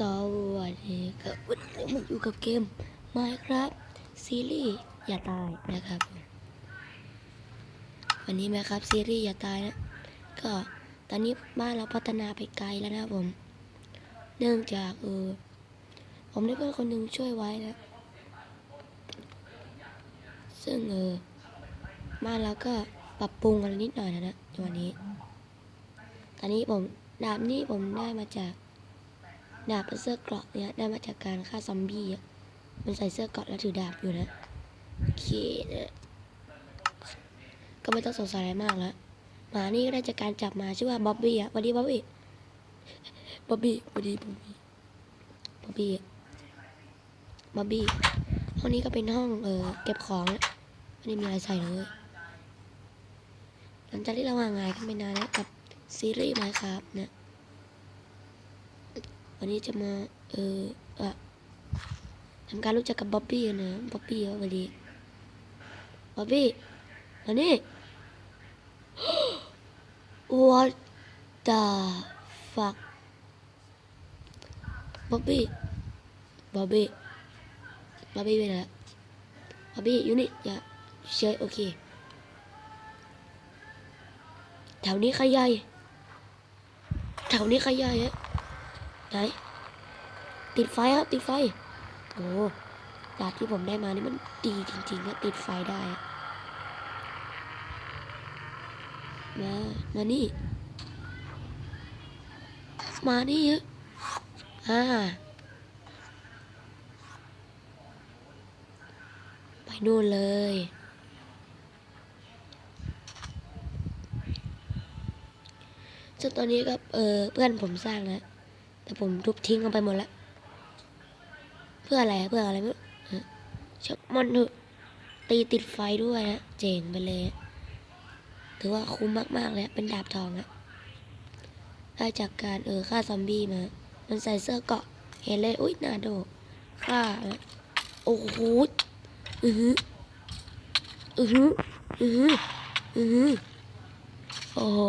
สวัสดีครับวันนี้มาอยู่กับเกม Minecraft ซีรีส์อย่าตายนะครับ วันนี้ Minecraft ซีรีส์อย่าตายนะก็ตอนนี้บ้านเราพัฒนาไปไกลแล้วนะผม เนื่องจากเออผมได้เพื่อนคนหนึ่งช่วยไว้นะ ซึ่งเออบ้านเราก็ปรับปรุงกันนิดหน่อยนะนะวันนี้ ตอนนี้ผมดาบนี้ผมได้มาจาก ดาบเป็นเสื้อเกราะเนี่ยได้มาจากการฆ่าซอมบี้อะมันใส่เสื้อเกราะแล้วถือดาบอยู่นะโอเคนะก็ไม่ต้องสงสัยอะไรมากแล้วหมานี่ก็ได้จากการจับมาชื่อว่าบ๊อบบี้อะวัสดีบ๊อบบี้บ๊อบบี้วัสดีบ๊อบบี้บ๊อบบี้บ๊อบบี้ห้องนี้ก็เป็นห้องเออเก็บของนะไม่ได้มีอะไรใส่เลยหลังจากที่เราห่างหายกันไปนานแล้วกับซีรีส์ไมค์ครับเนะ วันนี้จะมา เอออะทำการรู้จักกับบ๊อบบี้นะบ๊อบบี้วันนี้บ๊อบบี้มานี่ What the fuck บ๊อบบี้บ๊อบบี้บ๊อบบี้ไปไหนละบ๊อบบี้อยู่นี่อย่าเฉยโอเค แถวนี้ใครใหญ่แถวนี้ใครใหญ่ฮะ ไหนติดไฟครับติดไฟ โอ้ดาบที่ผมได้มานี่มันดีจริงๆนะติดไฟได้ มา มานี่ มานี่เยอะอ่าไปนู่นเลยซึ่งตอนนี้ก็เออเพื่อนผมสร้างแล้ว แต่ผมทุบทิ้งลงไปหมดแล้ว เพื่ออะไรเพื่ออะไรไม่รู้ชักมันเถอะตีติดไฟด้วยนะเจ๋งไปเลย ถือว่าคุ้มมากๆเลยเป็นดาบทองอะได้จากการเออฆ่าซอมบี้มา มันใส่เสื้อเกาะเห็นเลยอุ้ยนาโดฆ่าโอ้โหอือหืออือหืออือหืออือหือโอ้โห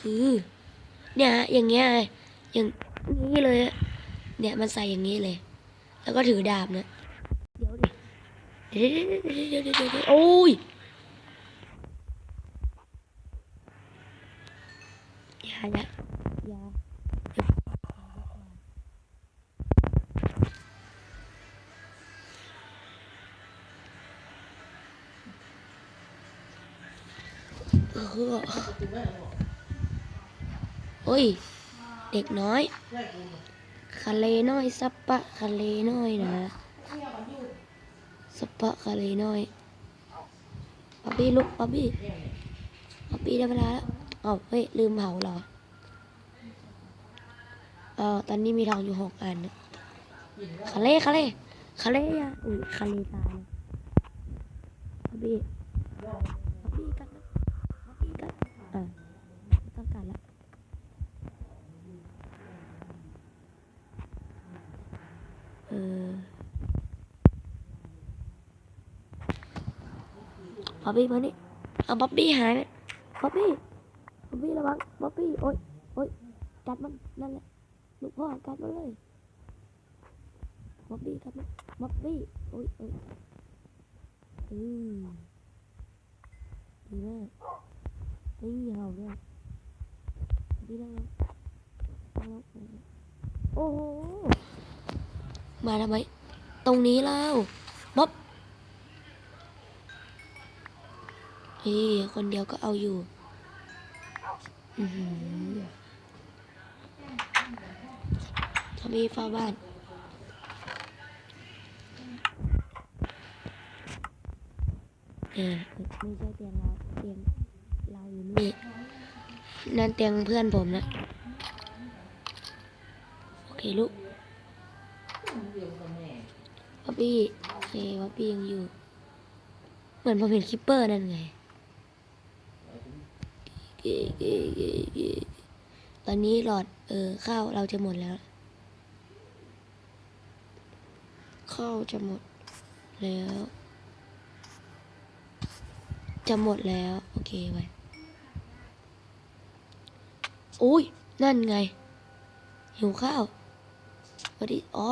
คือ เนี่ยฮะอย่างเงี้ยอย่างนี้เลย เนี่ยมันใส่อย่างนี้เลย แล้วก็ถือดาบนะเดี๋ยวดิเดี๋ยวเดี๋ยวเดี๋ยวเดี๋ยวเดี๋ยวโอ้ยอย่าอย่าอย่าเออ โอ้ย เด็กน้อยคาเลน้อยสัปปะคาเลน้อยนะสัปปะคาเลน้อยป๊อบบี้ลุกป๊อบบี้ป๊อบบี้ได้เวลาแล้วเอ้าเฮ้ย ลืมเผาเหรอเออตอนนี้มีทองอยู่หกอันนะคาเลคาเลคาเลอะอุ้ยคาเลตายป๊อบบี้กันนะป๊อบบี้กันอะไม่ต้องการละ เออ บ๊อบบี้มานี่เอาบ๊อบบี้หายไปบ๊อบบี้บ๊อบบี้ระวังบ๊อบบี้โอ๊ยโอ๊ยกัดมันนั่นแหละลูกพ่อกัดมันเลยบ๊อบบี้กัดมันบ๊อบบี้โอ๊ยโอ๊ยอืมดีมากไม่มีเห่าด้วยบ๊อบบี้นั่งลงนั่งลงโอ้โห มาทำไม ตรงนี้แล้วบ๊อบเฮ้ยคนเดียวก็เอาอยู่อือหือทำไมเฝ้าบ้านเออไม่ใช่เตียงเราเตียงเราอยู่นี่ นั่นเตียงเพื่อนผมนะ โอเคลูก ปี้โอเคป๊อปปี้ยังอยู่ เหมือนผมเห็นคิปเปอร์นั่นไง ตอนนี้หลอด เออข้าวเราจะหมดแล้ว ข้าวจะหมดแล้ว จะหมดแล้ว โอเคไว้โอ้ย นั่นไง หิวข้าววัสดีอ๋อ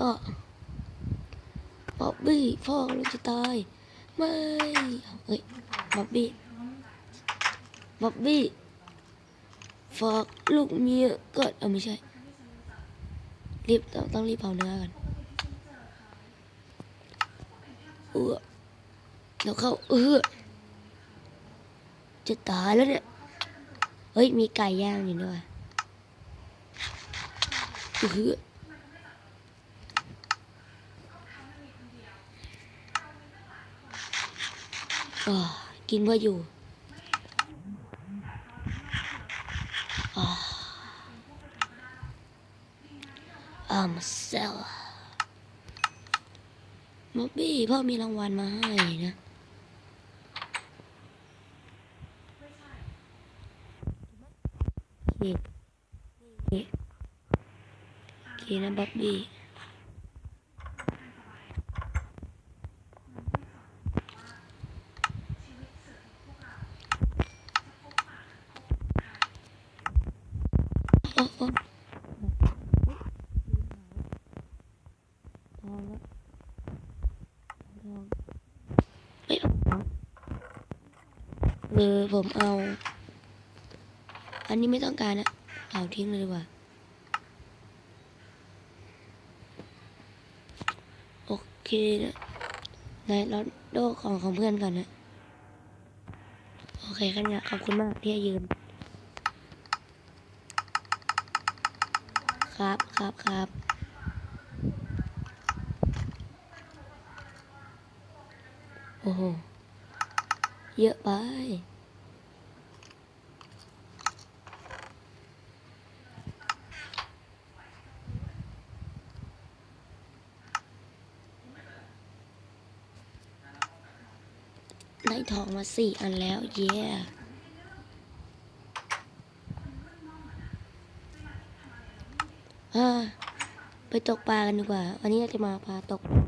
อ๋อบ๊อบบี้พ่อเราจะตายไม่เฮ้ยบ๊อบบี้บ๊อบบี้ฝากลูกเมียก่อนเออไม่ใช่ รีบต้องต้องรีบเผาเนื้อกันเออแล้วเข้าเออจะตายแล้วเนี่ย เฮ้ย มีไก่ย่างอยู่ด้วยเอออ่า กินเพื่ออยู่อ่า I'm a s e l l ม็อบบี้พ่อมีรางวัลมาให้นะโอเคโอเคโอเคนะบ๊อบบี้โอ้โอ้ทอง แล้วไม่เอาทองเออผมเอา อันนี้ไม่ต้องการนะเอาทิ้งเลยดีกว่า โอเคนะนายเราโดของของเพื่อนก่อนนะ โอเคครับเนี่ยขอบคุณมากที่ยืมครับครับครับ อ้โห เยอะไป ได้ทองมาสี่อันแล้ว เย้อ่าไปตกปลากันดีกว่า วันนี้เราจะมาพาตกปลา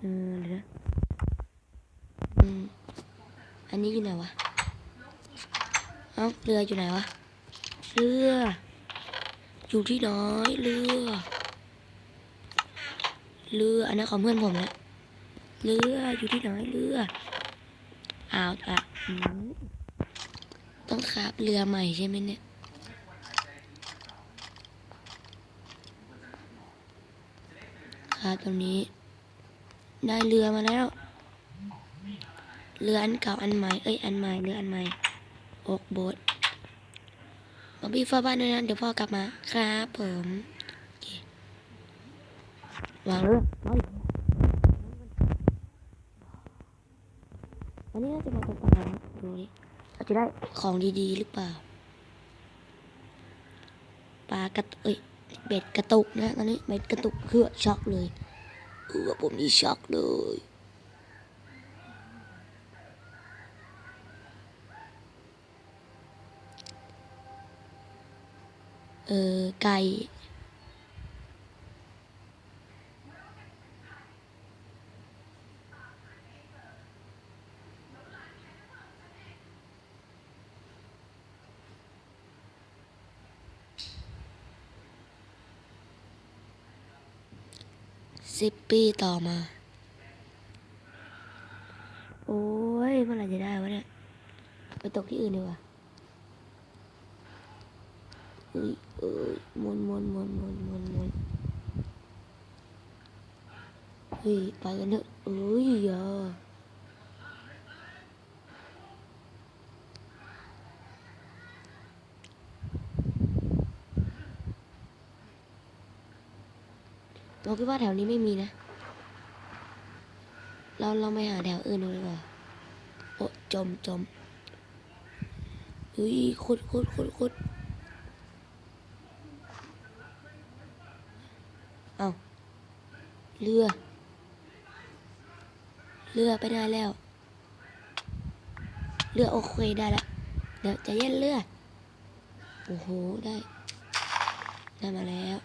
เออเดี๋ยวนะ อันนี้อยู่ไหนวะ เอ้าเรืออยู่ไหนวะ เรือ อยู่ที่ไหนเรือ เรือ อันนั้ของเพื่อนผมนะ เรือ อยู่ที่ไหนเรือ อ้าวอะต้องขับเรือใหม่ใช่ไหมเนี่ยครับตรงนี้ ได้เรือมาแล้ว เรืออันเก่าอันใหม่เอ้ยอันใหม่เรืออันใหม่อกโบสบอบบี้ฟ้าบ้านด้วยนะเดี๋ยวพ่อกลับมาครับผมโอเควางเรือไปวันนี้เราจะมาตกปลานะดูดิเราจะได้ของดีๆหรือเปล่าปลากระตุเอ้ยเบ็ดกระตุกนะตอนนี้เบ็ดกระตุกเครือช็อกเลยเออผมนี่ช็อกเลย เออไก่สิบปีต่อมา โอ้ยเมื่อไหร่จะได้วะเนี่ย ไปตกที่อื่นดีกว่า เอ้ยเอ้ยหมุนมุนมุนมุนมุนมุนเฮ้ยไปกันเถอะเอ้ยอย่าเราคิดว่าแถวนี้ไม่มีนะ เราลองไปหาแถวอื่นดูดีกว่า โอ้จมจมเฮ้ยขุดขุดขุดขุด เอาเรือ เรือไปได้แล้ว เรือโอเคได้และเดี๋ยวจะเย็นเรือ โอ้โห ได้ ได้มาแล้ว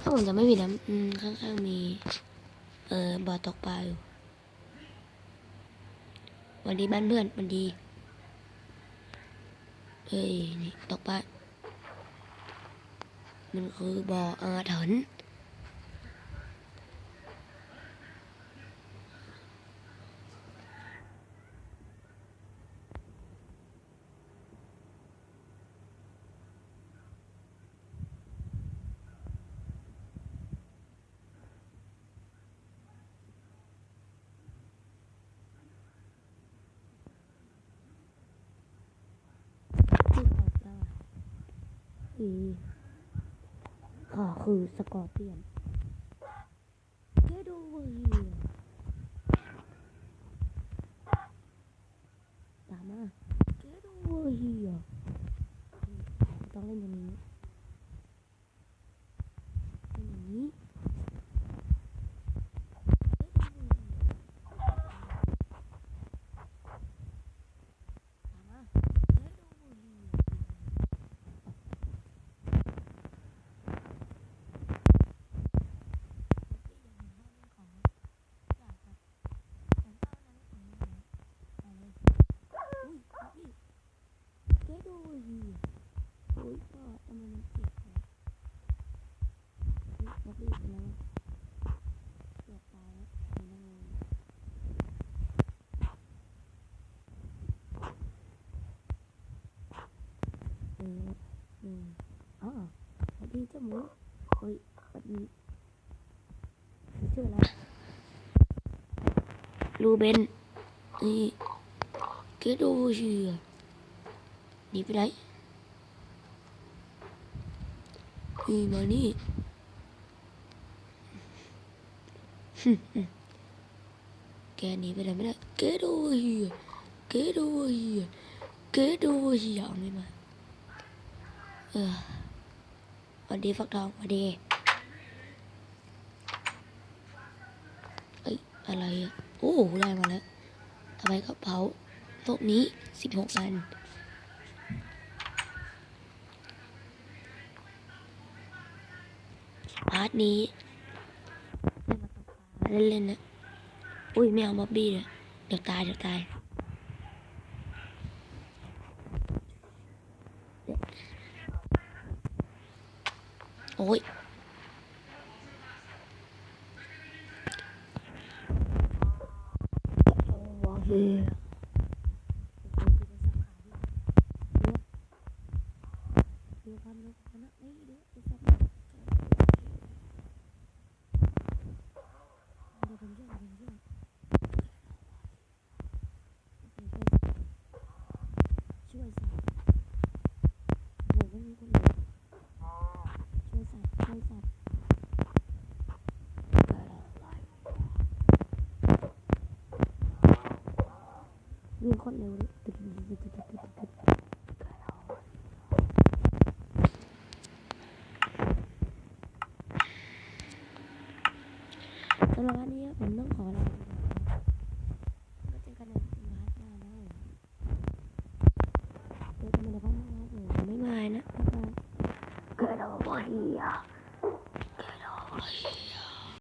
ถ้าผมจะไม่ผิดนะอืมข้างๆมี เออบ่อตกปลาอยู่วันดีบ้านเพื่อนวันดีเฮ้ย นี่ตกปลา มันคือบ่อ ข้าคือสกอร์เปียนเกดโอเวอร์เฮียตามมาเกดโอเวอร์เฮียต้องเล่นอย่างนี้เล่นอย่างนี้ ตามมาเกดโอเวอร์เฮีย เกดูยีโอ้ยพ่อทำไมมันเจ็บนะเฮ้ยนัก รีบเป็นไรวะเกือบตายแล้วไม่นั่งลงเออเอออ๋อสวัสดีเจ้าหมูเฮ้ยสวัสดีชื่ออะไรลูเบนนี่เกดูยีอหนีไปไหนนี่มานี่ แกหนีไปไหนไม่ได้ Get over here Get over here Get over here เอาไม่มา เออวันดีฟักทองวันดีเอ้ยอะไรอะโอ้ได้มาแล้วทำไมกระเป๋าโต๊ะนี้สิบหกอันพาร์ทนี้ เล่นเล่นๆนะอุ้ยไม่เอาบ๊อบบี้เลยเดี๋ยวตายเดี๋ยวตายโอ้ยว้าวเฮ้เดี๋ยวความรู้กันนะไม่เดี๋ยวจะสับเดี๋ยวผมช่วยวยวไม่มีคนเลยช่วยสัตว์ช่วยสัตว์วิ่งโคนเร็วเลยตึ๊ดตึ๊ดตึ๊ด